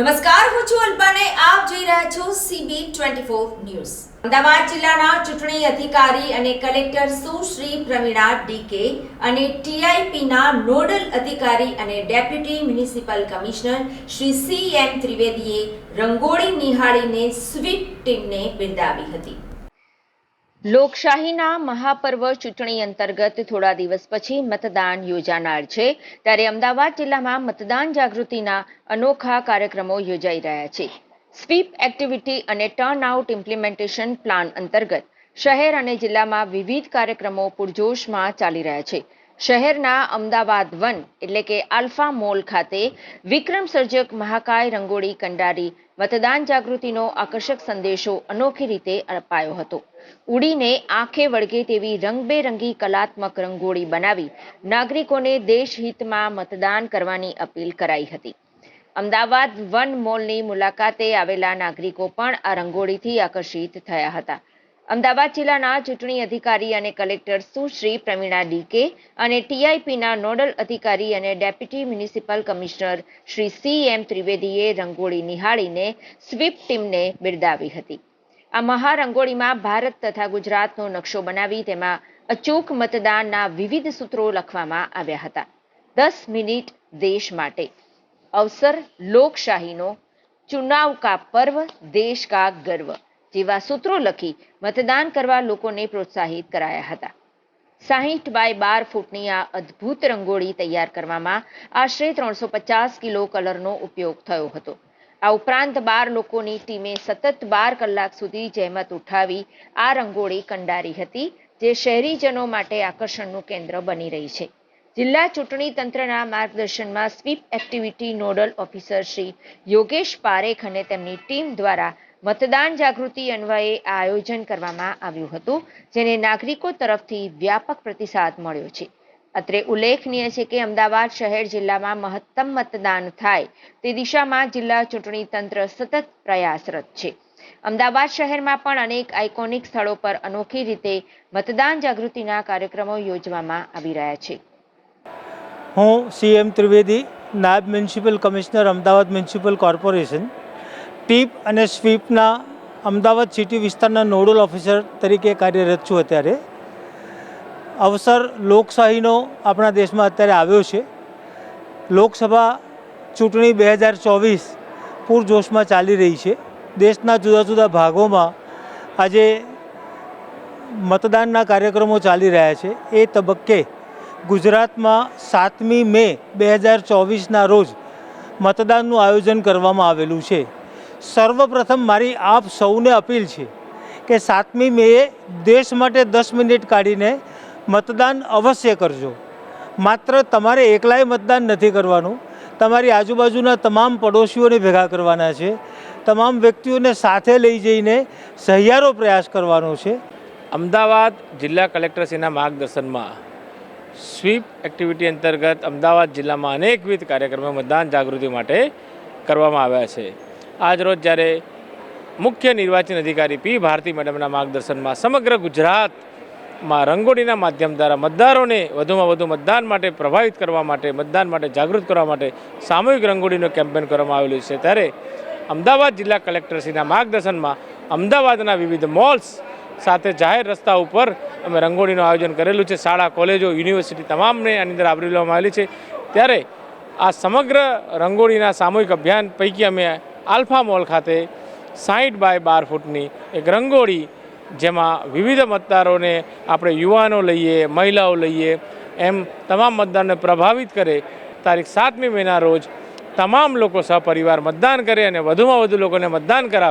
નમસ્કાર, હું છું અલ્પાને. આપ જોઈ રહ્યા છો CB twenty four news Ahmedabad જિલ્લાના ચૂંટણી અધિકારી અને કલેક્ટર સુશ્રી પ્રવીણા ડીકે અને ટીઆઈપીના નોડલ અધિકારી અને deputy municipal commissioner Shri C M ત્રિવેદીએ રંગોળી નિહાળીને સ્વીપ ટીમને બિરદાવી હતી. લોકશાહીના મહાપર્વ ચૂંટણી અંતર્ગત થોડા દિવસ પછી મતદાન યોજાનાર છે. ત્યારે અમદાવાદ જિલ્લામાં મતદાન જાગૃતિના અનોખા કાર્યક્રમો યોજાઈ રહ્યા છે. સ્વીપ એક્ટિવિટી અને ટર્ન આઉટ ઇમ્પ્લિમેન્ટેશન પ્લાન અંતર્ગત શહેર અને જિલ્લામાં વિવિધ કાર્યક્રમો પૂરજોશમાં ચાલી રહ્યા છે. શહેરના અમદાવાદ વન, એટલે કે આલ્ફા મોલ ખાતે વિક્રમ સર્જક મહાકાય રંગોળી કંડારી મતદાન જાગૃતિનો આકર્ષક સંદેશો અનોખી રીતે અપાયો હતો. ઉડીને આંખે વળગે તેવી રંગબેરંગી કલાત્મક રંગોળી બનાવી નાગરિકોને દેશહિતમાં મતદાન કરવાની અપીલ કરાઈ હતી. અમદાવાદ વન મોલની મુલાકાતે આવેલા નાગરિકો પણ આ રંગોળીથી આકર્ષિત થયા હતા. અમદાવાદ જિલ્લાના ચૂંટણી અધિકારી અને કલેક્ટર સુશ્રી પ્રવીણા ડીકે અને ટીઆઈપીના નોડલ અધિકારી અને deputy municipal commissioner Shri C M ત્રિવેદીએ રંગોળી નિહાળીને સ્વીપ ટીમને બિરદાવી હતી. આ મહારંગોળીમાં ભારત તથા ગુજરાતનો નકશો બનાવી તેમાં અચૂક મતદાનના વિવિધ સૂત્રો લખવામાં આવ્યા હતા. દસ મિનિટ દેશ માટે. અવસર લોકશાહીનો. ચુનાવ કા પર્વ, દેશ કા ગર્વ. જેવા સૂત્રો લખી મતદાન કરવા લોકોને પ્રોત્સાહિત કરાયા હતા. સાહીઠ બાય બાર ફૂટની આ અદ્ભુત રંગોળી તૈયાર કરવામાં આશરે ત્રણસો પચાસ કિલો કલરનો ઉપયોગ થયો હતો. આ ઉપરાંત બાર લોકોની ટીમે સતત બાર કલાક સુધી જહેમત ઉઠાવી આ રંગોળી કંડારી હતી, જે શહેરીજનો માટે આકર્ષણનું કેન્દ્ર બની રહી છે. જિલ્લા ચૂંટણી તંત્રના માર્ગદર્શનમાં SVEEP activity nodal officer Shri Yogesh Parekh અને તેમની ટીમ દ્વારા મતદાન જાગૃતિ અન્વયે આ આયોજન કરવામાં આવ્યું હતું, જેને નાગરિકો તરફથી વ્યાપક પ્રતિસાદ મળ્યો છે. અત્રે ઉલ્લેખનીય છે કે અમદાવાદ શહેર જિલ્લામાં મહત્તમ મતદાન થાય તે દિશામાં જિલ્લા ચૂંટણી તંત્ર સતત પ્રયાસરત છે. અમદાવાદ શહેરમાં પણ અનેક આઇકોનિક સ્થળો પર અનોખી રીતે મતદાન જાગૃતિના કાર્યક્રમો યોજવામાં આવી રહ્યા છે. હું સીએમ ત્રિવેદી, નાયબ municipal commissioner, Ahmedabad municipal corporation. TIP અને સ્વીપના અમદાવાદ સિટી વિસ્તારના નોડલ ઓફિસર તરીકે કાર્યરત છું અત્યારે. અવસર લોકશાહીનો આપણા દેશમાં અત્યારે આવ્યો છે. લોકસભા ચૂંટણી બે હજાર ચોવીસ પૂરજોશમાં ચાલી રહી છે. દેશના જુદા જુદા ભાગોમાં આજે મતદાનના કાર્યક્રમો ચાલી રહ્યા છે. એ તબક્કે ગુજરાતમાં સાતમી મે બે હજાર ચોવીસના રોજ મતદાનનું આયોજન કરવામાં આવેલું છે. સર્વપ્રથમ મારી આપ સૌને અપીલ છે કે સાતમી મેએ દેશ માટે દસ મિનિટ કાઢીને મતદાન અવશ્ય કરજો. માત્ર તમારે એકલાય મતદાન નથી કરવાનું. તમારી આજુબાજુના તમામ પડોશીઓને ભેગા કરવાના છે. તમામ વ્યક્તિઓને સાથે લઈ જઈને સહિયારો પ્રયાસ કરવાનો છે. અમદાવાદ જિલ્લા કલેક્ટરશ્રીના માર્ગદર્શનમાં સ્વીપ એક્ટિવિટી અંતર્ગત અમદાવાદ જિલ્લામાં અનેકવિધ કાર્યક્રમો મતદાન જાગૃતિ માટે કરવામાં આવ્યા છે. આજ રોજ જ્યારે મુખ્ય નિર્વાચન અધિકારી પી ભારતી મેડમના માર્ગદર્શનમાં સમગ્ર ગુજરાતમાં રંગોળીના માધ્યમ દ્વારા મતદારોને વધુમાં વધુ મતદાન માટે પ્રભાવિત કરવા માટે, મતદાન માટે જાગૃત કરવા માટે સામૂહિક રંગોળીનો કેમ્પેન કરવામાં આવેલું છે. ત્યારે અમદાવાદ જિલ્લા કલેક્ટરશ્રીના માર્ગદર્શનમાં અમદાવાદના વિવિધ મોલ્સ સાથે જાહેર રસ્તા ઉપર અમે રંગોળીનું આયોજન કરેલું છે. શાળા, કોલેજો, યુનિવર્સિટી તમામને આની અંદર આવરી લેવામાં આવેલી છે. ત્યારે આ સમગ્ર રંગોળીના સામૂહિક અભિયાન પૈકી અમે આલ્ફા મોલ ખાતે સાહીઠ બાય બાર ફૂટની એક રંગોળી જેમાં વિવિધ મતદારોને આપણે યુવાનો લઈએ, મહિલાઓ લઈએ, એમ તમામ મતદારને પ્રભાવિત કરે. તારીખ સાતમી મેના રોજ તમામ લોકો સહપરિવાર મતદાન કરે અને વધુમાં વધુ લોકોને મતદાન કરાવે.